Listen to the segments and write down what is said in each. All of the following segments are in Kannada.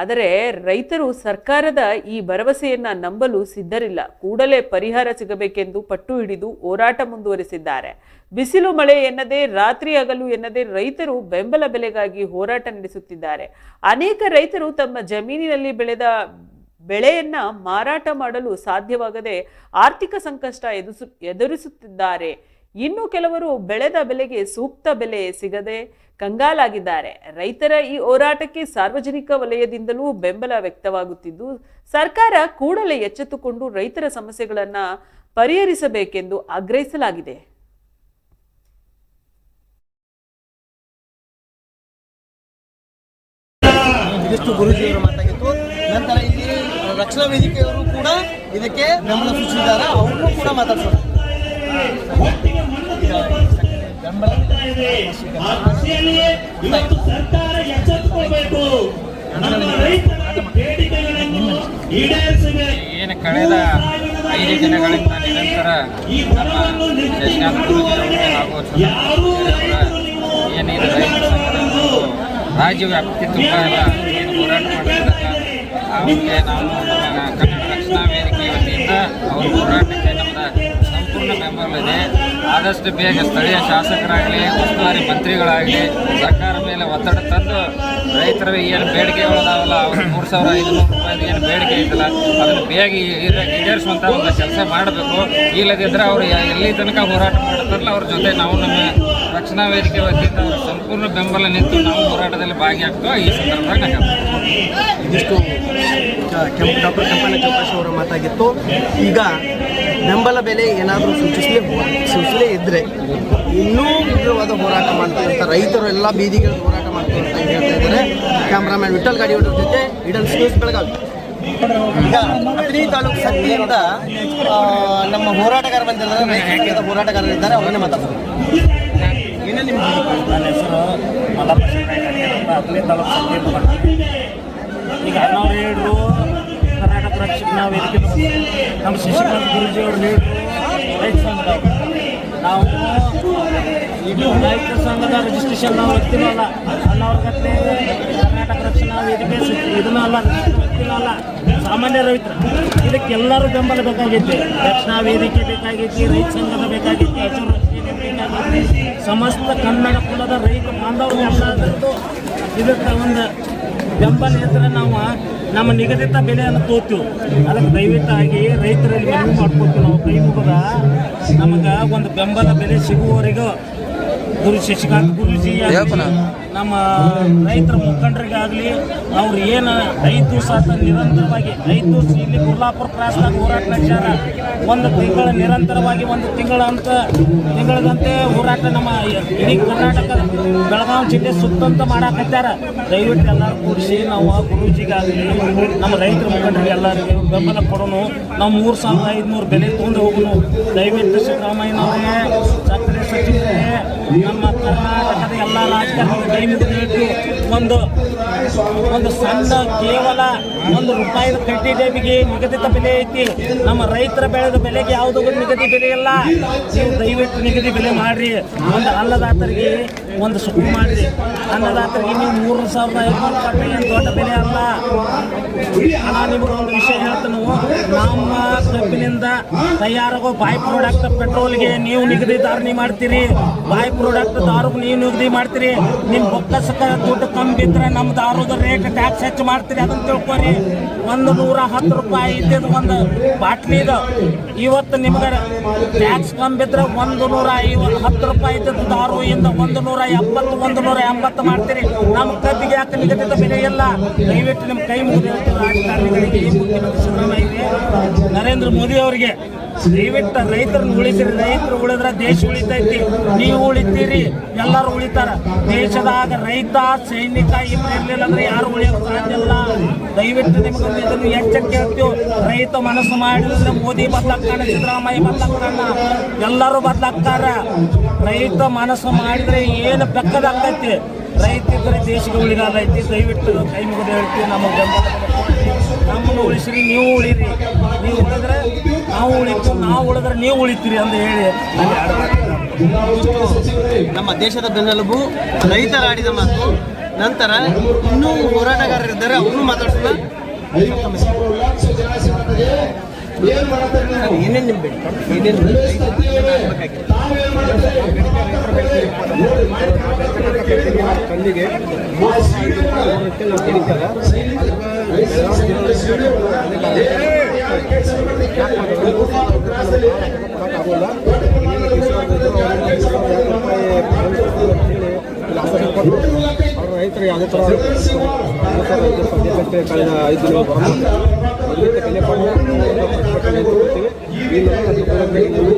ಆದರೆ ರೈತರು ಸರ್ಕಾರದ ಈ ಭರವಸೆಯನ್ನ ನಂಬಲು ಸಿದ್ಧರಿಲ್ಲ. ಕೂಡಲೇ ಪರಿಹಾರ ಸಿಗಬೇಕೆಂದು ಪಟ್ಟು ಹಿಡಿದು ಹೋರಾಟ ಮುಂದುವರಿಸಿದ್ದಾರೆ. ಬಿಸಿಲು ಮಳೆ ಎನ್ನದೇ, ರಾತ್ರಿ ಹಗಲು ಎನ್ನದೇ ರೈತರು ಬೆಂಬಲ ಬೆಲೆಗಾಗಿ ಹೋರಾಟ ನಡೆಸುತ್ತಿದ್ದಾರೆ. ಅನೇಕ ರೈತರು ತಮ್ಮ ಜಮೀನಿನಲ್ಲಿ ಬೆಳೆದ ಬೆಳೆಯನ್ನ ಮಾರಾಟ ಮಾಡಲು ಸಾಧ್ಯವಾಗದೆ ಆರ್ಥಿಕ ಸಂಕಷ್ಟ ಎದುರಿಸು, ಎದುರಿಸುತ್ತಿದ್ದಾರೆ. ಇನ್ನು ಕೆಲವರು ಬೆಳೆದ ಬೆಲೆಗೆ ಸೂಕ್ತ ಬೆಲೆ ಸಿಗದೆ ಕಂಗಾಲಾಗಿದ್ದಾರೆ. ರೈತರ ಈ ಹೋರಾಟಕ್ಕೆ ಸಾರ್ವಜನಿಕ ವಲಯದಿಂದಲೂ ಬೆಂಬಲ ವ್ಯಕ್ತವಾಗುತ್ತಿದ್ದು, ಸರ್ಕಾರ ಕೂಡಲೇ ಎಚ್ಚೆತ್ತುಕೊಂಡು ರೈತರ ಸಮಸ್ಯೆಗಳನ್ನ ಪರಿಹರಿಸಬೇಕೆಂದು ಆಗ್ರಹಿಸಲಾಗಿದೆ. ರಕ್ಷಣಾ ವೇದಿಕೆಯವರು ಕೂಡ ಇದಕ್ಕೆ ಬೆಂಬಲ ಸೂಚಿಸಿದ್ದಾರೆ ಅವರು ಕೂಡ ಇವತ್ತು ಸರ್ಕಾರ ಎಚ್ಚೆತ್ತುಕೊಳ್ಬೇಕು ನಮ್ಮ ರೈತರ ಬೇಡಿಕೆಗಳನ್ನು ಈಡೇರಿಸಬೇಕು ಏನು ಕಳೆದ ಐದು ದಿನಗಳಿಂದ ನಿರಂತರ ಈ ಬರವನ್ನು ಹಾಗೂ ಯಾರೂ ರೈತರು ನೀವು ರಾಜ್ಯ ವ್ಯಾಪ್ತಿ ತುಂಬ ಏನು ಹೋರಾಟ ಮಾಡಿದ್ದಾರೆ ಅವರಿಗೆ ನಾವು ಕನ್ನಡ ರಕ್ಷಣಾ ವೇದಿಕೆ ವತಿಯಿಂದ ಅವರು ನಮ್ಮದ ಸಂಪೂರ್ಣ ಬೆಂಬಲ ಇದೆ ಆದಷ್ಟು ಬೇಗ ಸ್ಥಳೀಯ ಶಾಸಕರಾಗಲಿ, ಉಸ್ತುವಾರಿ ಮಂತ್ರಿಗಳಾಗಲಿ, ಸರ್ಕಾರ ಮೇಲೆ ಒತ್ತಡ ತಂದು ರೈತರ ಏನು ಬೇಡಿಕೆಗಳಿದಾವಲ್ಲ ಅವ್ರ ಮೂರು ಸಾವಿರ ಐದುನೂರು ರೂಪಾಯಿ ಏನು ಬೇಡಿಕೆ ಐತಲ್ಲ, ಅದನ್ನು ಬೇಗ ಈಡ- ಈಡೇರಿಸುವಂಥ ಒಂದು ಕೆಲಸ ಮಾಡಬೇಕು. ಇಲ್ಲದಿದ್ದರೆ ಅವರು ಎಲ್ಲಿ ತನಕ ಹೋರಾಟ ಮಾಡ್ತಾರಲ್ಲ, ಅವ್ರ ಜೊತೆ ನಾವು ನಮ್ಮ ರಕ್ಷಣಾ ವೇದಿಕೆ ವತಿಯಿಂದ ಸಂಪೂರ್ಣ ಬೆಂಬಲ ನಿಂತು ನಾವು ಹೋರಾಟದಲ್ಲಿ ಭಾಗಿಯಾಗ್ತೋ ಈ ಸಂದರ್ಭದಾಗ. ಇದಿಷ್ಟು ಡಾಕ್ಟರ್ ಕೆಂಪಣ್ಣ ಚೌಕಾಶಿ ಅವರ ಮಾತಾಗಿತ್ತು. ಈಗ ಬೆಂಬಲ ಬೆಲೆ ಏನಾದರೂ ಸೂಚಿಸಲೇ ಸೂಚಿಸಲೇ ಇದ್ದರೆ ಇನ್ನೂ ಉಗ್ರವಾದ ಹೋರಾಟ ಮಾಡ್ತಾರೆ ರೈತರು ಎಲ್ಲ ಬೀದಿಗಳ ಹೋರಾಟ ಮಾಡ್ತಾರೆ ಅಂತ ಹೇಳ್ತಾ ಇದ್ದಾರೆ. ಕ್ಯಾಮ್ರಾಮ್ಯಾನ್ ವಿಠಲ್ ಗಾಡಿಯವರ ಜೊತೆ ಇಡಲ್ ನ್ಯೂಸ್ ಬೆಳಗಾವಿ. ಈಗ ಅಥಣಿ ತಾಲೂಕು ಸದ್ಯದಿಂದ ನಮ್ಮ ಹೋರಾಟಗಾರ ಬಂದಿದ್ದಾರೆ. ರೈತ ಹೋರಾಟಗಾರರಿದ್ದಾರೆ ಅವರನ್ನೇ ಮಾತಾಡ್ತಾರೆ ಏನೇ ನಿಮ್ಮ ನನ್ನ ಹೆಸರು? ಮಲ್ಲಪ್ಪ ಹತ್ತನೇ ತಾಲೂಕು ಮಾಡ್ತೀನಿ ಈಗ ನಾವು ಲೀಡ್ರು ಕರ್ನಾಟಕ ರಕ್ಷಣಾ ವೇದಿಕೆ ನಮ್ಮ ಶಶಿಕಾಂತ್ ಗುರುಜಿ ಅವರು ಹೇಳಿದ್ರು ನಾವು ಇದು ರೈತ ಸಂಘದ ರಿಜಿಸ್ಟ್ರೇಷನ್ ನಾವು ವ್ಯಕ್ತಿನೂ ಅಲ್ಲ ಅಣ್ಣವ್ರಿಗತ್ತೆ ಕರ್ನಾಟಕ ರಕ್ಷಣಾ ವೇದಿಕೆ ಇದನ್ನೂ ಅಲ್ಲ ಅಲ್ಲ, ಸಾಮಾನ್ಯ ರೈತರು. ಇದಕ್ಕೆ ಎಲ್ಲರೂ ಬೆಂಬಲ ಬೇಕಾಗೈತಿ ರಕ್ಷಣಾ ವೇದಿಕೆ ಬೇಕಾಗೈತಿ ರೈತ ಸಂಘದ ಬೇಕಾಗೈತಿ ಬೇಕಾಗೈತಿ ಸಮಸ್ತ ಕನ್ನಡ ಕುಲದ ರೈತ ಬಾಂಧವರು ಎಲ್ಲದರದ್ದು ಇದಕ್ಕೆ ಒಂದು ಬೆಂಬಲ ಇದ್ರೆ ನಾವು ನಮ್ಮ ನಿಗದಿತ ಬೆಲೆಯನ್ನು ತೋತೀವಿ ಅದಕ್ಕೆ ದಯವಿಟ್ಟಾಗಿ ರೈತರಲ್ಲಿ ಮನವಿ ಮಾಡ್ಕೊತೀವಿ ನಾವು. ಕೈ ಮುಗಿದ ನಮಗೆ ಒಂದು ಬೆಂಬಲ ಬೆಲೆ ಸಿಗುವವರೆಗೂ ಗುರು ಶಶಿಕಾಂತ್ ಗುರುಜಿ ನಮ್ಮ ರೈತರ ಮುಖಂಡರಿಗಾಗಲಿ, ಅವ್ರು ಏನು ಐದು ದಿವಸ ನಿರಂತರವಾಗಿ, ಐದು ದಿವಸ ಇಲ್ಲಿ ಕುರ್ಲಾಪುರ ಕ್ರಾಸ್ನಾಗ ಹೋರಾಟ ನಡೆಸ್ಯಾರ ಒಂದು ತಿಂಗಳ ನಿರಂತರವಾಗಿ ಒಂದು ತಿಂಗಳ ಅಂತ, ತಿಂಗಳದಂತೆ ಹೋರಾಟ ನಮ್ಮ ಇಡೀ ಕರ್ನಾಟಕ ಬೆಳಗಾವಿ ಜಿಲ್ಲೆ ಸುತ್ತಂತ ಮಾಡಾಕತ್ತಾರ ದಯವಿಟ್ಟು ಎಲ್ಲರೂ ಕೂಡಿಸಿ ನಾವು ಗುರೂಜಿಗಾಗಲಿ, ನಮ್ಮ ರೈತರ ಮುಖಂಡರಿಗೆ ಎಲ್ಲರಿಗೂ ಬೆಂಬಲ ಕೊಡೋನು. ನಾವು ಮೂರು ಸಾವಿರದ ಐದುನೂರು ಬೆಲೆ ತೊಗೊಂಡು ಹೋಗೋನು. ದಯವಿಟ್ಟು ಸಿದ್ದರಾಮಯ್ಯನವರೇ ಸಕ್ಕರೆ ಸಚಿವರೇ, ನಮ್ಮ ಕರ್ನಾಟಕದ ಎಲ್ಲ ರಾಜಕಾರಣಿ ಮುಗಿದು ಒಂದು ಒಂದು ಸಣ್ಣ ಕೇವಲ ಒಂದು ರೂಪಾಯಿ ಕಟ್ಟಿ ಡಬ್ಬಿಗೆ ನಿಗದಿತ ಬೆಲೆ ಐತಿ. ನಮ್ಮ ರೈತರ ಬೆಳೆದ ಬೆಲೆಗೆ ಯಾವುದೋ ಒಂದು ನಿಗದಿ ಬೆಲೆ ಇಲ್ಲ. ನೀವು ದಯವಿಟ್ಟು ನಿಗದಿ ಬೆಲೆ ಮಾಡ್ರಿ. ಒಂದು ಅಲ್ಲದಾತರಿಗೆ ಒಂದು ಸುಖ ಮಾಡ್ರಿ. ಅನ್ನದಾತರಿಗೆ ನೀವು ಮೂರು ಸಾವಿರದ ಐದುನೂರು ರೂಪಾಯಿ ದೊಡ್ಡ ಬೆಲೆ ಅಲ್ಲ. ನಾನು ನಿಮಗೆ ಒಂದು ವಿಷಯ ಹೇಳ್ತೀನಿ. ನಮ್ಮ ಕಬ್ಬಿನಿಂದ ತಯಾರಾಗೋ ಬಾಯ್ ಪ್ರಾಡಕ್ಟ್ ಪೆಟ್ರೋಲ್ಗೆ ನೀವು ನಿಗದಿ ಧಾರಣೆ ಮಾಡ್ತೀರಿ. ಬಾಯ್ ಪ್ರಾಡಕ್ಟ್ ದಾರುಗೆ ನೀವು ನಿಗದಿ ಮಾಡ್ತೀರಿ. ನಿಮ್ಮ ಬೊಕ್ಕಸಕ್ಕೆ ದುಡ್ಡು ಕಮ್ಮಿ ಬಿದ್ರೆ ನಮ್ದು ದಾರುದ ರೇಟ್ ಟ್ಯಾಕ್ಸ್ ಹೆಚ್ಚು ಮಾಡ್ತೀರಿ ಅದನ್ನ ತಿಳ್ಕೊರಿ. ಒಂದು ನೂರ ಹತ್ತು ರೂಪಾಯಿ ಇದ್ದಿದ್ದು ಒಂದು ಬಾಟ್ಲಿದು ಇವತ್ತು ನಿಮ್ಗೆ ಟ್ಯಾಕ್ಸ್ ಕಮ್ಮಿ ಬಿದ್ರೆ ಒಂದು ನೂರ ಐವತ್ತು ಹತ್ತು ರೂಪಾಯಿ ಇದ್ದಿದ್ದು ಇಂದ ಒಂದು ನೂರ ಎಪ್ಪತ್ತು, ಒಂದು ನೂರ ಎಂಬತ್ತು ಮಾಡ್ತೀರಿ. ನಮ್ಮ ಕಬ್ಬಿಗೆ ಯಾಕೆ ನಿಗದಿತ ಬೆಲೆ ಇಲ್ಲ? ದಯವಿಟ್ಟು ನಿಮ್ಮ ಕೈ ಮುಗಿದ ರಾಜಕಾರಣಿಗಳಿಗೆ ಮುಖ್ಯಮಂತ್ರಿ ಸಿದ್ದರಾಮಯ್ಯ ನರೇಂದ್ರ ಮೋದಿ ಅವರಿಗೆ. ದಯವಿಟ್ಟು ರೈತರನ್ನ ಉಳಿತೀರಿ. ರೈತರು ಉಳಿದ್ರೆ ದೇಶ ಉಳಿತೈತಿ. ನೀವು ಉಳಿತೀರಿ, ಎಲ್ಲರೂ ಉಳಿತಾರ. ದೇಶದಾಗ ರೈತ, ಸೈನಿಕ, ಇಬ್ರು ಇರ್ಲಿಲ್ಲ ಅಂದ್ರೆ ಯಾರು ಉಳಿಯೋಕೆ ಸಾಧ್ಯ ಇಲ್ಲ. ದಯವಿಟ್ಟು ನಿಮ್ಗೊಂದು ಇದನ್ನು ಎಚ್ಚರಿಕೆ ಹೇಳ್ತೀವಿ ರೈತ ಮನಸ್ಸು ಮಾಡಿದ್ರೆ ಮೋದಿ ಬದಲಾಗ್ತಾನೆ, ಸಿದ್ದರಾಮಯ್ಯ ಬದಲಾಗ್ತಾನ, ಎಲ್ಲರೂ ಬದಲಾಗ್ತಾರ. ರೈತ ಮನಸ್ಸು ಮಾಡಿದ್ರೆ ಏನು ಬೆಕ್ಕದಾಗ್ತೈತಿ? ರೈತ ಇದ್ರೆ ದೇಶಕ್ಕೆ ಉಳಿಗಾಲ ಐತಿ. ದಯವಿಟ್ಟು ಕೈ ಮುಗಿದು ಹೇಳ್ತೀವಿ. ನಮಗೆ ಬೆಂಬಲ ನಮ್ಮನ್ನು ಉಳಿಸಿರಿ, ನೀವು ಉಳಿರಿ. ನೀವು ಉಳಿದ್ರೆ ನಾವು ಉಳಿತು ನಾವು ಉಳಿದ್ರೆ ನೀವು ಉಳಿತೀರಿ ಅಂತ ಹೇಳಿ ನಮ್ಮ ದೇಶದ ಬೆನ್ನೆಲುಬು. ರೈತರಾಡಿದ ಮಾತು. ನಂತರ ಇನ್ನೂ ಹೋರಾಟಗಾರರಿದ್ದಾರೆ ಅವರು ಮಾತಾಡ್ಸೋಣ. ಏನ್ ಮಾಡ್ತಾರೆ ಏನೇನು ನಿಮ್ಮ ಬೇಡಿಕೆ ರೈತರು ಯಾವುದೇ ಥರ ಸದ್ಯಕ್ಕೆ ಕಳೆದ ಐದು ದಿನ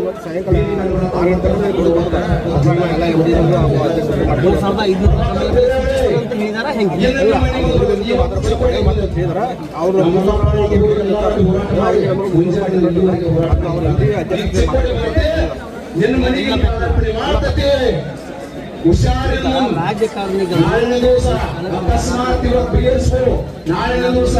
ಇವತ್ತು ಸಾಯಂಕಾಲ ಆರು ಗಂಟೆ ಕೊಡು ಎಲ್ಲ ಮೂರು ಸಾವಿರದ ಐದುನೂರು ಅಂತ ಹೇಳಿದಾರ ಹೆಂಗೆ ಅವರು ಹುಷಾರಿಲ್ಲ ರಾಜಕಾರಣಿಗಳು ನಾಳಿನ ದಿವಸ ಅಕಸ್ಮಾತ್ ಇವತ್ತು ಬಿಗಿಸ್ಕೊ ನಾಳಿನ ದಿವಸ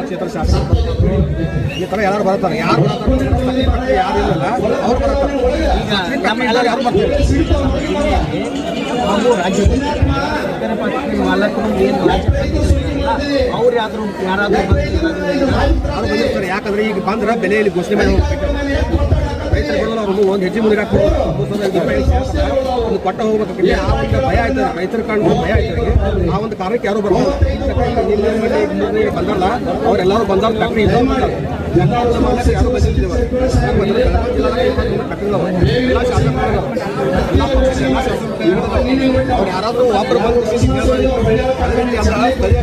ಕ್ಷೇತ್ರ ಶಾಸಕ ಈ ಥರ ಯಾರು ಬರ್ತಾರೆ ಯಾರು ಯಾರು ಅವ್ರು ಬರ್ತಾರೆ. ಯಾರು ಬರ್ತಾರೆ ನಾವು ಏನು ಅವ್ರು ಯಾರು ಯಾರಾದ್ರೂ ಯಾಕಂದ್ರೆ ಈಗ ಬಂದ್ರೆ ಬೆಲೆಯಲ್ಲಿ ಘೋಷಣೆ ಮಾಡಿ ರೈತರು ಬರೋದು ಅವ್ರು ಒಂದು ಹೆಜ್ಜೆ ಮುಂದೆ ಒಂದು ಕೊಟ್ಟ ಹೋಗ್ಬೇಕಾದ್ರೆ ಆ ಒಂದು ಭಯ ಆಯ್ತದೆ. ರೈತರ ಕಂಡು ಭಯ ಆಯ್ತದೆ ಆ ಒಂದು ಕಾರಣಕ್ಕೆ ಯಾರು ಬರ್ಬೋದು ಬಂದಲ್ಲ. ಅವರೆಲ್ಲರೂ ಬಂದಾಗ ಫ್ಯಾಕ್ಟ್ರಿ ಇಲ್ಲ ಯಾರು ಅವ್ರು ಯಾರಾದರೂ ಒಬ್ಬರು ಬಂದು ಎಲ್ಲ ಸ್ಥಳೀಯ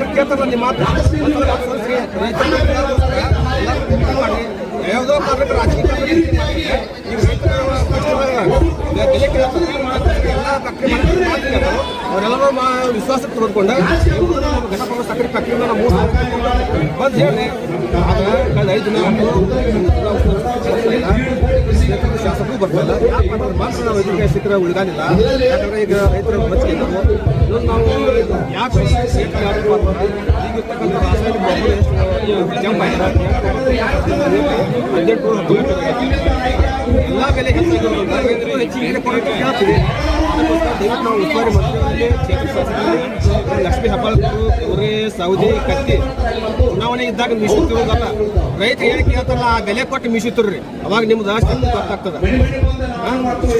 ಕೇಳ್ತಾರಲ್ಲ ನಿಮ್ಮ ಮಾತು ಯಾವುದೋ ಕಾರಣಕ್ಕೆ ರಾಜಕೀಯ ಕೇಳ್ತಾರೆ ಅವರೆಲ್ಲರೂ ಮಾ ವಿಶ್ವಾಸಕ್ಕೆ ತೆಗೆದುಕೊಂಡು ಗಣಪ ಸಕ್ಕರೆ ಫ್ಯಾಕ್ಟ್ರಿಯಿಂದ ನಾವು ಮೂರು ಬಂದು ಹೇಳಿ. ಆಗ ಕಳೆದ ಐದು ದಿನ ಶಾಸಕರು ಬರ್ತಾಯಿಲ್ಲ ಯಾಕಂದ್ರೆ ಮಾತ್ರ ನಾವು ಎದುರಿಗೆ ಸಿಕ್ಕರೆ ಉಳಿಗಾಲಿಲ್ಲ ಯಾಕಂದ್ರೆ ಈಗ ರೈತರ ಬಚ್ಚಿಗೆ ಇದ್ದಾವೆ ನಾವು ಯಾಕೆ ಸೇಫ್ಟಿ ಯಾರು ಮಾಡ್ತಾರೆ ಈಗ ಇರ್ತಕ್ಕಂಥ ರಾಸಾಯನಿಕ ಗೊಬ್ಬರ ಎಷ್ಟು ಜಂಪ್ ಹದಿನೆಂಟು ಎಲ್ಲ ಬೆಲೆ ಹೆಚ್ಚಾಗಿರೋದ್ರಿಂದ ರೈತರು ಹೆಚ್ಚಿಗೆ ಬೆಲೆ ಕೊಡೋಕ್ಕೆ ಕೇಳ್ತೀವಿ ಅದಕ್ಕೋಸ್ಕರ ದಯವಿಟ್ಟು ನಾವು ಉಸ್ತುವಾರಿ ಮಂತ್ರಿಗಳಲ್ಲಿ ಕ್ಷೇತ್ರ ಶಾಸಕರಲ್ಲಿ ಲಕ್ಷ್ಮೀ ಹೆಬ್ಬಾಳ್ಕರು ಕುರಿ ಸೌದಿ ಕತ್ತಿ ಚುನಾವಣೆ ಇದ್ದಾಗ ಮೀಸುತ್ತಿರೋದಲ್ಲ ರೈತರು ಏನು ಕೇಳ್ತಾರಲ್ಲ ಆ ಬೆಲೆ ಕೊಟ್ಟು ಮೀಸುತ್ತಿರ್ರಿ ಅವಾಗ ನಿಮ್ದು ಶಕ್ತಿ ಗೊತ್ತಾಗ್ತದೆ ಆ,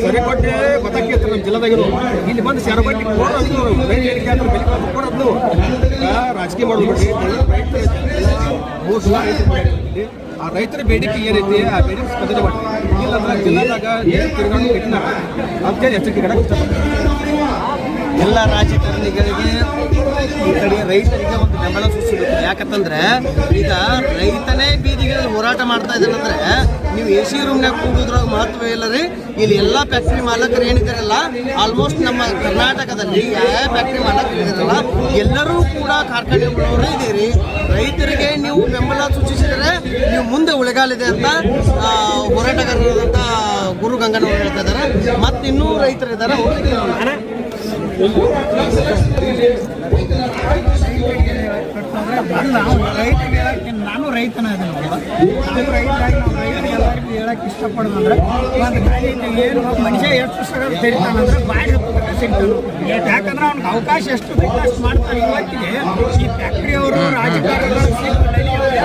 ಸರಿ ಕೊಟ್ಟೆ ಗೊತ್ತಾಗ್ತದೆ ನಮ್ಮ ಇಲ್ಲಿ ಬಂದು ಶರಬಟ್ಟಿ ಕೊಡೋದು ಕೊಡೋದು ರಾಜಕೀಯ ರೈತರು ಆ ರೈತರ ಬೇಡಿಕೆ ಏನೈತಿ ಆ ಬೇಡಿಕೆ ಸ್ಪಂದನೆ ಮಾಡಿ ಇಲ್ಲಂದ್ರೆ ಜಿಲ್ಲಾದಾಗ ತಿರುಗಾಡು ಎಚ್ಚರಿಕೆ ಇಷ್ಟಪಡ್ತೀನಿ ಎಲ್ಲ ರಾಜಕಾರಣಿಗಳಿಗೆ ಈ ಕಡೆ ರೈತರಿಗೆ ಒಂದು ಬೆಂಬಲ ಸೂಚಿಸಬೇಕು ಯಾಕಂತಂದ್ರೆ ಈಗ ರೈತನೇ ಬೀದಿಗಳಲ್ಲಿ ಹೋರಾಟ ಮಾಡ್ತಾ ಇದ್ದಾನಂದ್ರೆ ನೀವು ಎ ಸಿ ರೂಮ್ನಾಗ ಕೂಡೋದ್ರಾಗ ಮಹತ್ವ ಇಲ್ಲ ರೀ. ಇಲ್ಲಿ ಎಲ್ಲ ಫ್ಯಾಕ್ಟ್ರಿ ಮಾಲಕರು ಏನಿದ್ದಾರಲ್ಲ ಆಲ್ಮೋಸ್ಟ್ ನಮ್ಮ ಕರ್ನಾಟಕದಲ್ಲಿ ಯಾವ ಫ್ಯಾಕ್ಟ್ರಿ ಮಾಲಕರು ಎಲ್ಲರೂ ಕೂಡ ಕಾರ್ಖಾನೆಗಳವರು ಇದ್ದೀರಿ. ರೈತರಿಗೆ ನೀವು ಬೆಂಬಲ ಸೂಚಿಸಿದರೆ ನೀವು ಮುಂದೆ ಉಳಿಗಾಲಿದೆ ಅಂತ ಹೋರಾಟಗಾರರಾದಂಥ ಗುರು ಗಂಗನವರು ಹೇಳ್ತಾ ಇದ್ದಾರೆ. ಮತ್ತಿನ್ನೂ ರೈತರಿದ್ದಾರೆ ನಾನು ರೈತನ ಎಲ್ಲರಿಗೂ ಹೇಳಕ್ಕೆ ಇಷ್ಟಪಡೋದಂದ್ರೆ ಒಂದು ಗಾಡಿಯಿಂದ ಏನು ಮನುಷ್ಯ ಎಷ್ಟು ವರ್ಷಗಳು ತೆರಿತಾನಂದ್ರೆ ಹತ್ತಕ್ಕೆ ಸಿಗ್ತಾನೆ ಯಾಕಂದ್ರೆ ಅವ್ನಿಗೆ ಅವಕಾಶ ಎಷ್ಟು ಬೇಕು ಅಷ್ಟು ಮಾಡ್ತಾರೆ. ಇವತ್ತಿಗೆ ಈ ಫ್ಯಾಕ್ಟ್ರಿಯವರು ರಾಜಕಾರಣಿಗಳು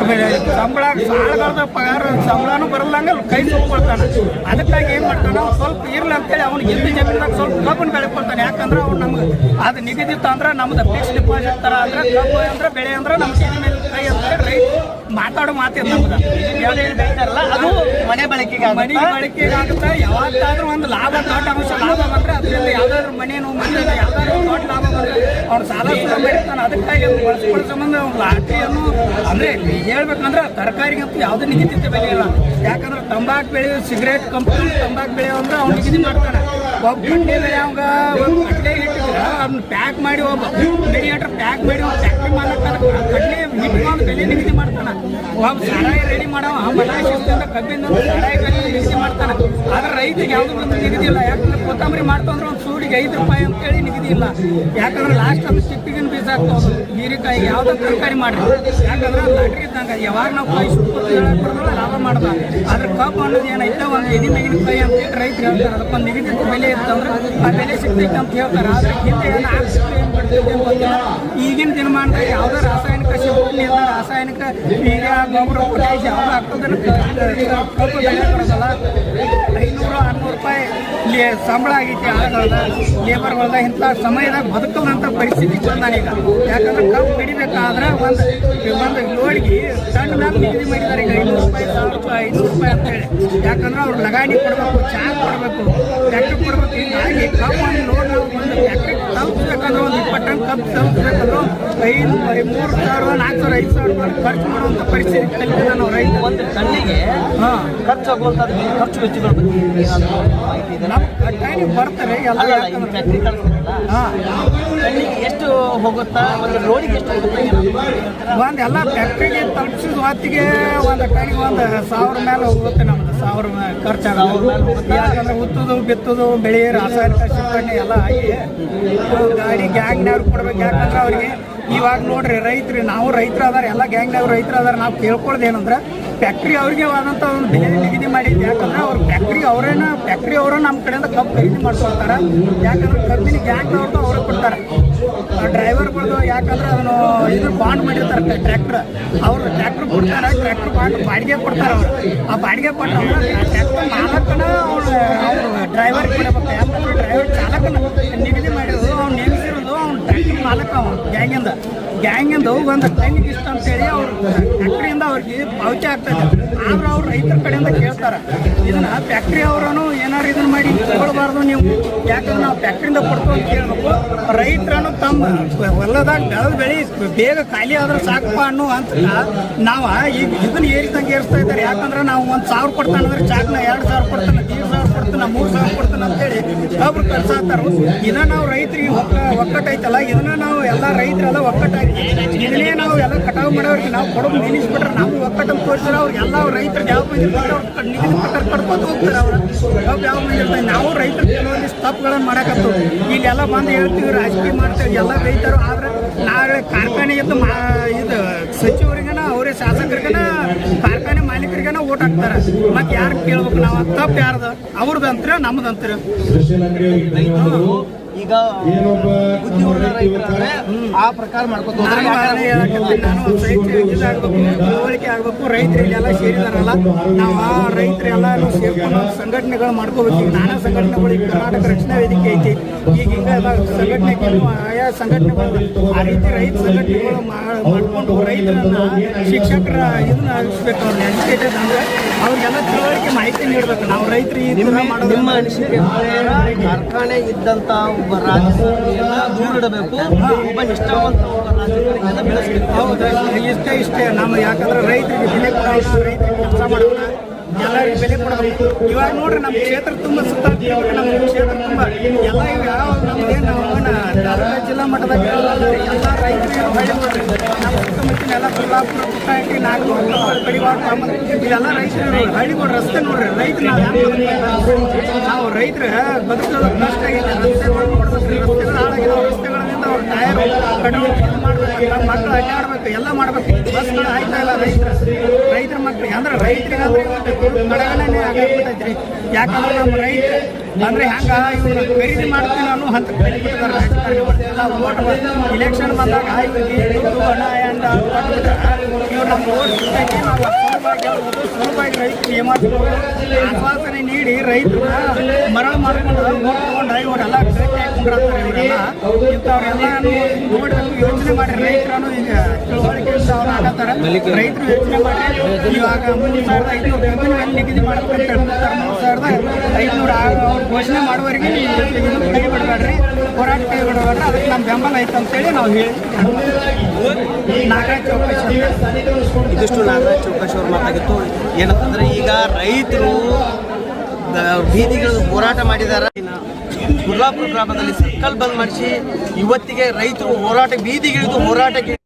ಆಮೇಲೆ ಸಂಬಳ ಸಾಲಗಾರದ ಪಗಾರ, ಸಂಬಳನೂ ಬರಲ್ಲಂಗ ಕೈ ಸುಟ್ಕೊಳ್ತಾನೆ ಅದಕ್ಕಾಗಿ ಏನು ಮಾಡ್ತಾನೆ, ಅವ್ನು ಸ್ವಲ್ಪ ಇರ್ಲಿ ಅಂತೇಳಿ ಅವ್ನಿಗೆ ಎಲ್ಲಿ ಜಮೀನ್ದಾಗ ಸ್ವಲ್ಪ ಕಬ್ಬನ್ನು ಬೆಳ್ಕೊಳ್ತಾನೆ ಯಾಕಂದ್ರೆ ಅವ್ನು ನಮ್ಗೆ ಅದು ನಿಗದಿತ ಅಂದ್ರೆ ನಮ್ದು ಫಿಕ್ಸ್ ಡಿಪಾಸಿಟ್ ಥರ ಅಂದ್ರೆ ಕಬ್ಬು ಅಂದ್ರೆ ಬೆಳೆ ಅಂದ್ರೆ ನಮ್ಮ ಕೈ ಮೇಲೆ ಕೈ ಅಂತ ರೈತ ಮಾತಾಡೋ ಮಾತು ನಮ್ದು. ಏನು ಬೆಳಿತಾರಲ್ಲ, ಅದು ಮನೆ ಬಳಕೆಗೆ ಮನೆ ಬಳಕೆಗೆ ಆಗುತ್ತೆ? ಯಾವತ್ತಾದ್ರೂ ಒಂದು ಲಾಭ, ದೊಡ್ಡ ಅಂಶ ಲಾಭ ಬಂದ್ರೆ ಅದರಿಂದ ಯಾವ್ದಾದ್ರು ಮನೇನು ಮನೆ ಯಾವ್ದಾದ್ರು ದೊಡ್ಡ ಲಾಭ ಬಂದ್ರೆ ಅವ್ನು ಸಾಲ ಸುಲಭ ಮಾಡಿರ್ತಾನೆ. ಅದಕ್ಕಾಗಿ ಅವ್ನು ಬಳಸ್ಕೊಳ್ಳೋ ಸಂಬಂಧ ಅವ್ನು ಲಾಟ್ರಿಯನ್ನು ಅಂದ್ರೆ ಹೇಳ್ಬೇಕಂದ್ರೆ ತರಕಾರಿಗಂತೂ ಯಾವುದೇ ನಿಗದಿತ ಬೆಲೆ ಇಲ್ಲ. ಯಾಕಂದ್ರೆ ತಂಬಾಕು ಬೆಳೆಯೋ ಸಿಗರೇಟ್ ಕಂಪನಿ ತಂಬಾಕು ಬೆಳೆಯೋ ಅಂದ್ರೆ ಅವ್ನು ನಿಗದಿ ಮಾಡ್ತಾನೆ. ಒಬ್ಬ ಬೆಳೆ ಅವಂಗ ಒಂದು ಪ್ಯಾಕ್ ಮಾಡಿ ಒಬ್ಬ ಮೀಡಿಯೇಟರ್ ಪ್ಯಾಕ್ ಮಾಡಿ ಒಂದು ಫ್ಯಾಕ್ಟ್ರಿ ಮಾಡ್ತಾನೆ ಕಡ್ಲೆ ಬೆಲೆ ನಿಗದಿ ಮಾಡ್ತಾನೆ. ಒಬ್ಬ ಸಾರಾಯಿ ರೆಡಿ ಮಾಡವ ಮಲಾಶಿಸ್ತಿಂದ ಕಬ್ಬಿಂದ ಸಾರಾಯಿ ಬೆಲೆ ನಿಗದಿ ಮಾಡ್ತಾನೆ. ಆದ್ರೆ ರೈತರಿಗೆ ಯಾವುದೂ ಒಂದು ನಿಗದಿ ಇಲ್ಲ. ಯಾಕಂದ್ರೆ ಕೊತ್ತಂಬರಿ ಮಾಡ್ತಂದ್ರೆ ಒಂದು ಸೂಡಿಗೆ ಐದು ರೂಪಾಯಿ ಅಂತೇಳಿ ನಿಗದಿ ಇಲ್ಲ. ಯಾಕಂದ್ರೆ ಲಾಸ್ಟ್ ಅದು ಚಿಪ್ಪಿಗಿನ ಬೀಜ ಆಗ್ತಾವ ಹೀರೆಕಾಯಿ ಯಾವುದೋ ತರಕಾರಿ ಮಾಡ್ರಿ. ಯಾಕಂದ್ರೆ ಲಾಟ್ರಿ ಇದ್ದಂಗೆ ಯಾವಾಗ ನಾವು ಕಾಯಿ ಸುಟ್ಟು ಲಾಭ ಮಾಡ್ದ. ಆದ್ರೆ ಕಬ್ಬು ಅನ್ನೋದು ಏನೈತೆ ಒಂದು ಎದಿ ಮೆಗಿನಕಾಯಿ ಅಂತೇಳಿ ರೈತರು ಹೇಳ್ತಾರೆ. ಅದಕ್ಕೊಂದು ನಿಗದಿತ ಬೆಲೆ ಇತ್ತಂದ್ರೆ ಆ ಬೆಲೆ ಸಿಗ್ತೈತೆ ಅಂತ ಹೇಳ್ತಾರೆ. ಆದ್ರೆ ಹಿಂದೆ ಏನು ಈಗಿನ ದಿನಮಾನದಾಗ ಯಾವುದೋ ರಾಸಾಯನಿಕ ಸಿಗುತ್ತಿಲ್ಲ ರಾಸಾಯನಿಕ ಈಗ ಗೊಬ್ಬರ ಪೊಟ್ಯಾಶ್ ಯಾವ್ದು ಹಾಕೋದನ್ನ ಕಬ್ಬು ಬೆಲೆ ಕೊಡೋದಲ್ಲ. ಆರ್ನೂರು ರೂಪಾಯಿ ಇಲ್ಲಿ ಸಂಬಳ ಆಗೈತಿ ಆಳುಗಳದ ಲೇಬರ್ಗಳದ ಇಂಥ ಸಮಯದಾಗ ಬದುಕದಂಥ ಪರಿಸ್ಥಿತಿ ಬಂದಾನೀಗ ಯಾಕಂದ್ರೆ ಕಬ್ಬು ಹಿಡಿಬೇಕಾದ್ರೆ ಒಂದು ಒಂದು ಲೋಡ್ಗೆ ಸಣ್ಣ ನಿಗದಿ ಮಾಡಿದ್ದಾರೆ ಈಗ ಐನೂರು ರೂಪಾಯಿ ಸಾವಿರ ರೂಪಾಯಿ ಐನೂರು ರೂಪಾಯಿ ಅಂತೇಳಿ ಯಾಕಂದ್ರೆ ಅವ್ರು ಲಗಾಣಿ ಕೊಡಬೇಕು ಚಾ ಕೊಡಬೇಕು ಟ್ಯಾಕ್ಟ್ರಿ ಕೊಡಬೇಕು. ಹೀಗಾಗಿ ಕಬ್ಬು ಒಂದು ಲೋಡ್ ಒಂದು ಟ್ಯಾಕ್ಟ್ರಿ ತಲುಪಿಸ್ಬೇಕಂದ್ರೆ ಒಂದು ಇಪ್ಪತ್ತು ಟನ್ ಕಬ್ಬು ತಲುಪಿಸ್ಬೇಕಂದ್ರೆ ಐದು ಮೂರು ಸಾವಿರ ನಾಲ್ಕು ಸಾವಿರ ಐದು ಸಾವಿರ ರೂಪಾಯಿ ಖರ್ಚು ಮಾಡುವಂಥ ಪರಿಸ್ಥಿತಿ ಕಲಿತ ನಾವು ರೈತ. ಒಂದು ಟನ್ನಿಗೆ ಹಾಂ. ಖರ್ಚಾಗುವಂಥದ್ದು ಖರ್ಚು ವೆಚ್ಚಗಳ ನಮ್ಮ ಟೈಮಿಗೆ ಬರ್ತಾರೆ ಎಲ್ಲ ಹಾಂ. ಎಷ್ಟು ಹೋಗುತ್ತಾ? ಒಂದು ಲೋಡಿಗೆ ಎಷ್ಟು ಹೋಗುತ್ತೆ? ಒಂದು ಎಲ್ಲ ಫ್ಯಾಕ್ಟ್ರಿಗೆ ತಲುಪಿಸಿದ ಹೊತ್ತಿಗೆ ಒಂದು ಟೈಮಿಗೆ ಒಂದು ಸಾವಿರ ಮೇಲೆ ಹೋಗುತ್ತೆ ನಮ್ದು ಸಾವಿರ ಮೇಲೆ ಖರ್ಚಾಗುತ್ತೆ ಯಾಕಂದ್ರೆ ಉತ್ತುದು ಬಿತ್ತುದು ಬೆಳೆ ರಾಸಾಯನಿಕ ಸಿಂಪಡಣೆ ಎಲ್ಲ ಆಗಿ ಗಾಡಿ ಗ್ಯಾಂಗ್ನವ್ರು ಕೊಡ್ಬೇಕು. ಯಾಕಂದ್ರೆ ಅವ್ರಿಗೆ ಇವಾಗ ನೋಡ್ರಿ ರೈತರು ನಾವು ರೈತರು ಅದಾರ ಎಲ್ಲ ಗ್ಯಾಂಗ್ನವ್ರು ರೈತರು ಅದಾರ ನಾವು ಕೇಳ್ಕೊಳ್ದು ಏನಂದ್ರೆ ಫ್ಯಾಕ್ಟ್ರಿ ಅವ್ರಿಗೆ ಆದಂಥ ಒಂದು ಬೆಲೆ ನಿಗದಿ ಮಾಡಿದ್ದು. ಯಾಕಂದ್ರೆ ಅವ್ರ ಫ್ಯಾಕ್ಟ್ರಿ ಅವರೇನ ಫ್ಯಾಕ್ಟ್ರಿ ಅವರು ನಮ್ಮ ಕಡೆಯಿಂದ ಕಬ್ಬು ಖರೀದಿ ಮಾಡ್ಕೊಳ್ತಾರೆ. ಯಾಕಂದ್ರೆ ಕಬ್ಬಿನ ಗ್ಯಾಂಗ್ನವ್ರದ್ದು ಅವ್ರು ಕೊಡ್ತಾರೆ. ಡ್ರೈವರ್ಗಳದ್ದು ಯಾಕಂದ್ರೆ ಅದನ್ನು ಇದು ಬಾಂಡ್ ಮಾಡಿರ್ತಾರೆ ಟ್ರ್ಯಾಕ್ಟರ್. ಅವ್ರು ಟ್ರ್ಯಾಕ್ಟರ್ ಕೊಡ್ತಾರೆ ಟ್ರ್ಯಾಕ್ಟರ್ ಬಾಂಡ್ ಬಾಡಿಗೆ ಕೊಡ್ತಾರೆ ಅವರು. ಆ ಬಾಡಿಗೆ ಕೊಟ್ಟಂದ್ರೆ ಟ್ರ್ಯಾಕ್ಟರ್ ಮಾಲಕನ ಅವ್ರು ಡ್ರೈವರ್ ಕೊಡಬೇಕು. ಯಾಕಂದ್ರೆ ಡ್ರೈವರ್ ಚಾಲಕನ ನಿಗದಿ ನೇಮಿಸಿರೋದು ಅವ್ನು ಅವನು ಗ್ಯಾಂಗಿಂದ. ಗ್ಯಾಂಗಿಂದ ಒಂದು ಟೈಮಿಗೆ ಇಷ್ಟ ಅಂತೇಳಿ ಅವ್ರು ಫ್ಯಾಕ್ಟ್ರಿಯಿಂದ ಅವ್ರಿಗೆ ಪಾವತಿ ಆಗ್ತದೆ ಆದ್ರೆ ಅವ್ರು ರೈತರ ಕಡೆಯಿಂದ ಕೇಳ್ತಾರೆ. ಇದನ್ನ ಫ್ಯಾಕ್ಟ್ರಿ ಅವರನ್ನು ಏನಾರು ಇದನ್ನ ಮಾಡಿ ಕೊಡಬಾರ್ದು ನೀವು. ಯಾಕಂದ್ರೆ ನಾವು ಫ್ಯಾಕ್ಟ್ರಿಯಿಂದ ಕೊಡ್ತು ಅಂತ ಕೇಳಬೇಕು. ರೈತರನ್ನು ತಮ್ಮ ಹೊಲದಾಗ ಬೆಳೆದ ಬೆಳೆ ಬೇಗ ಖಾಲಿ ಆದ್ರೆ ಸಾಕಪ್ಪ ಅನ್ನೋ ಅಂತ ನಾವು ಈಗ ಇದನ್ನ ಏರಿದಂಗೆ ಏರಿಸ್ತಾ ಇದ್ದಾರೆ. ಯಾಕಂದ್ರೆ ನಾವು ಒಂದು ಸಾವಿರ ಕೊಡ್ತಾನೆ ಅಂದ್ರೆ ಚಾಕ್ನ ಎರಡು ಸಾವಿರ ಕೊಡ್ತಾನೆ ಐದು ಸಾವಿರ ಕೊಡ್ತಾನೆ ಮೂರು ಸಾವಿರ ಕೊಡ್ತಾನೆ ಅಂತೇಳಿ ಒಬ್ರು ಕಳ್ಸಾತಾರ ಇದನ್ನ ನಾವು ರೈತರಿಗೆ ಒಕ್ಕ ಒಕ್ಕಟ್ಟೈತಲ್ಲ, ಇದನ್ನ ನಾವು ಎಲ್ಲ ರೈತರೆಲ್ಲ ಒಕ್ಕಟ್ಟಾಗಿ ಇದನ್ನೇ ನಾವು ಎಲ್ಲ ಕಟಾವು ಮಾಡೋರಿಗೆ ನಾವು ಕೊಡೋದು ನಿಲ್ಲಿಸ್ಬಿಟ್ರೆ ನಾವು ಒಕ್ಕಟ್ಟನ್ನು ತೋರಿಸಿದ್ರೆ ಅವ್ರಿಗೆ ಎಲ್ಲ ರೈತರಿಗೆ ಯಾವ ಮಂದಿ ನಿಗದಿ ಕಟ್ಕೊತ ಹೋಗ್ತಾರೆ ಅವ್ರು. ಕಬ್ಬು ಯಾವ ಮಂದಿ ನಾವು ರೈತರು ಕೆಲವೊಂದಿಷ್ಟು ತಪ್ಪುಗಳನ್ನು ಮಾಡಕತ್ತು ಇಲ್ಲೆಲ್ಲ ಬಂದು ಹೇಳ್ತೀವಿ, ರಾಜಕೀಯ ಮಾಡ್ತೀವಿ, ಎಲ್ಲ ರೈತರು. ಆದ್ರೆ ನಾಳೆ ಕಾರ್ಖಾನೆ ಇದ್ದು ಮಾ ಇದು ಸಚಿವರಿಗೇನ, ಅವರೇ ಶಾಸಕರಿಗನ, ಕಾರ್ಖಾನೆ ಮಾಲೀಕರಿಗೇನ ಓಟ್ ಹಾಕ್ತಾರೆ. ಮತ್ತೆ ಯಾರು ಕೇಳ್ಬೇಕು? ನಾವು ತಪ್ಪು ಯಾರ್ದು? ಅವ್ರದಂತ್ರ ನಮ್ದಂತ್ರ ರೈತರು ಈಗ ಆ ಪ್ರಕಾರ ಮಾಡ್ಕೊತ ತಿಳುವಳಿಕೆ ಆಗಬೇಕು ರೈತರಿಗೆ ಎಲ್ಲ ಸೇರಿದಾರಲ್ಲ ನಾವು ಆ ರೈತರೆಲ್ಲರೂ ಸೇರ್ಕೊಂಡು ಸಂಘಟನೆಗಳು ಮಾಡ್ಕೋಬೇಕು. ನಾನಾ ಸಂಘಟನೆಗಳು ಈಗ ಕರ್ನಾಟಕ ರಕ್ಷಣಾ ವೇದಿಕೆ ಐತಿ. ಈಗ ಹಿಂಗ ಎಲ್ಲ ಸಂಘಟನೆಗಳು ಆಯಾ ಸಂಘಟನೆಗಳು ಆ ರೀತಿ ರೈತ ಸಂಘಟನೆಗಳು ಮಾಡ್ಕೊಂಡು ರೈತರನ್ನ ಶಿಕ್ಷಕರ ಇದನ್ನ ಅಳಿಸ್ಬೇಕು ಅವ್ರನ್ನ ಎಜುಕೇಟೆಡ್ ಅಂದ್ರೆ ಅವ್ರಿಗೆಲ್ಲ ತಿಳುವಳಿಕೆ ಮಾಹಿತಿ ನೀಡಬೇಕು. ನಾವು ರೈತರು ಈ ನಿಮ್ಮ ಅನಿಸಿಕೆ ಕಾರ್ಖಾನೆ ಇದ್ದಂತ ಒಬ್ಬ ಎಲ್ಲ ದೂರಿಡಬೇಕು. ಒಬ್ಬ ನಿಷ್ಠಾವಂತ ಒಬ್ಬ ಬೆಳೆಸಬೇಕು. ಹೌದು, ಇಷ್ಟೇ ಇಷ್ಟೇ. ನಮ್ಮ ಯಾಕಂದ್ರೆ ರೈತರಿಗೆ ಬೆಲೆ ರೈತರಿಗೆ ಕೆಲಸ ಮಾಡೋಣ ಎಲ್ಲರಿಗೂ ಬೆಲೆ ಕೊಡಬೇಕು ಇವಾಗ ನೋಡ್ರಿ, ನಮ್ಮ ಕ್ಷೇತ್ರ ತುಂಬ ಸುತ್ತಾಡ್ತೀವಿ ನಮ್ಮ ಕ್ಷೇತ್ರ ತುಂಬ ಎಲ್ಲ ಯಾವ ನಮ್ದೇನು ತಾಲೂಕು ಜಿಲ್ಲಾ ಮಟ್ಟದಾಗ ಎಲ್ಲ ರೈತರಿಗೆ ಬೆಳೆ ನೋಡ್ರಿ ನಮ್ಮ ಸುತ್ತಮುತ್ತಲಿನ ಎಲ್ಲ ಕೊಲ್ಲಾಪುರ ತುತ್ತಾಕಿ ನಾಗಪುರ ಕಡಿವಾಡ ರೈತರು ಹಳ್ಳಿಗಳು ರಸ್ತೆ ನೋಡ್ರಿ, ರೈತರು ನಾವು ರೈತರ ಬದುಕೋದು ಕಷ್ಟ ಆಗಿದೆ ರಸ್ತೆಗಳು ರಸ್ತೆಗಳು ಅವ್ರ ಟಯರ್ ಕಡಿಮೆ ಮಕ್ಕಳು ಅಡ್ಡಾಡ್ಬೇಕು ಎಲ್ಲ ಮಾಡ್ಬೇಕು ಬಸ್ಗಳು ಆಯ್ತಾ ಇಲ್ಲ ರೈತರ ರೈತರ ಮಕ್ಕಳಿಗೆ ಅಂದ್ರೆ ರೈತರಿಗಾದ್ರೆ ರೀ ಯಾಕಂದ್ರೆ ನಮ್ಮ ರೈತ ಅಂದ್ರೆ ಹೆಂಗ ಇವ್ರು ಖರೀದಿ ಮಾಡ್ತೀನಿ ಅನ್ನೋ ಹಂತ ಓಟ್ ಇಲೆಕ್ಷನ್ ಬಂದಾಗ ಆಯ್ತು ಆಶ್ವಾಸನೆ ನೀಡಿ ರೈತರನ್ನ ಮರಳು ಮಾಡ್ಕೊಂಡು ಓಟ್ ತಗೊಂಡು ಇವರೆಲ್ಲ ಇವರೆಲ್ಲ ಇಂಥವ್ರೆಲ್ಲಾನು ನೋಡಬೇಕು ಯೋಚನೆ ಮಾಡಿ ರೈತರನ್ನು ಈಗ ತಿಳುವಳಿಕೆಯಿಂದ ರೈತರು ಯೋಚನೆ ಮಾಡಿ ಇವಾಗ ಮೂರು ಸಾವಿರದ ಐದುನೂರು ಕಂಪನಿ ಮೇಲೆ ನಿಗದಿ ಮೂರು ಸಾವಿರದ ಐದುನೂರು ಅವ್ರು ಘೋಷಣೆ ಕೈ ಬಿಡಬೇಡ್ರಿ ಹೋರಾಟ ಕೈ ಅದಕ್ಕೆ ನಮ್ಮ ಬೆಂಬಲ ಐತೆ ಅಂತೇಳಿ ನಾವು ಹೇಳಿ. ನಾಗರಾಜ್ ಚೌಕಶಿ ಇದಿಷ್ಟು ನಾಗರಾಜ್ ಚೌಕಾಶಿ ಅವ್ರು ಮಾತಾಗಿತ್ತು. ಏನಂತಂದ್ರೆ ಈಗ ರೈತರು ಬೀದಿಗಳು ಹೋರಾಟ ಮಾಡಿದಾರ ಗುರ್ಲಾಪುರ ಗ್ರಾಮದಲ್ಲಿ ಸರ್ಕಲ್ ಬಂದ್ ಮಾಡಿಸಿ ಇವತ್ತಿಗೆ ರೈತರು ಹೋರಾಟ ಬೀದಿಗಿಳಿದು ಹೋರಾಟಕ್ಕೆ